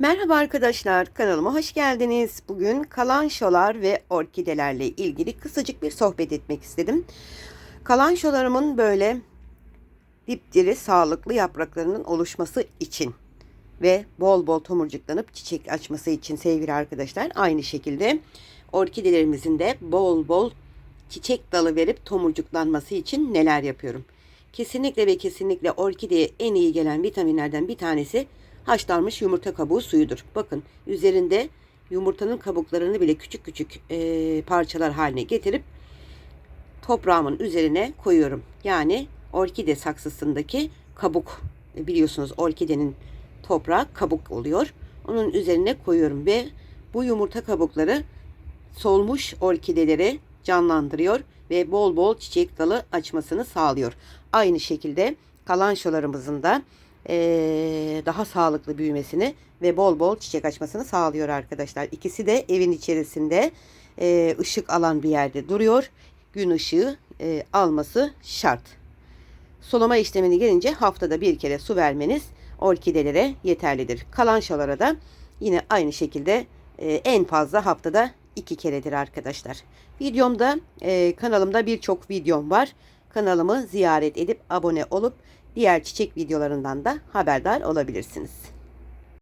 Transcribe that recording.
Merhaba arkadaşlar, kanalıma hoş geldiniz. Bugün kalanşolar ve orkidelerle ilgili kısacık bir sohbet etmek istedim. Kalanşolarımın böyle dipdiri sağlıklı yapraklarının oluşması için ve bol bol tomurcuklanıp çiçek açması için sevgili arkadaşlar aynı şekilde orkidelerimizin de bol bol çiçek dalı verip tomurcuklanması için neler yapıyorum? Kesinlikle ve kesinlikle orkideye en iyi gelen vitaminlerden bir tanesi haşlanmış yumurta kabuğu suyudur. Bakın üzerinde yumurtanın kabuklarını bile küçük küçük e, parçalar haline getirip toprağımın üzerine koyuyorum. Yani orkide saksısındaki kabuk e, biliyorsunuz orkidenin toprağı kabuk oluyor. Onun üzerine koyuyorum ve bu yumurta kabukları solmuş orkideleri canlandırıyor ve bol bol çiçek dalı açmasını sağlıyor. Aynı şekilde kalançolarımızın da eee, daha sağlıklı büyümesini ve bol bol çiçek açmasını sağlıyor arkadaşlar. İkisi de evin içerisinde eee, ışık alan bir yerde duruyor. Gün ışığı eee, alması şart. Sulama işlemini gelince haftada bir kere su vermeniz orkidelere yeterlidir. Kalançolara da yine aynı şekilde e, en fazla haftada iki keredir arkadaşlar. Videomda e, kanalımda birçok videom var. Kanalımı ziyaret edip abone olup diğer çiçek videolarından da haberdar olabilirsiniz.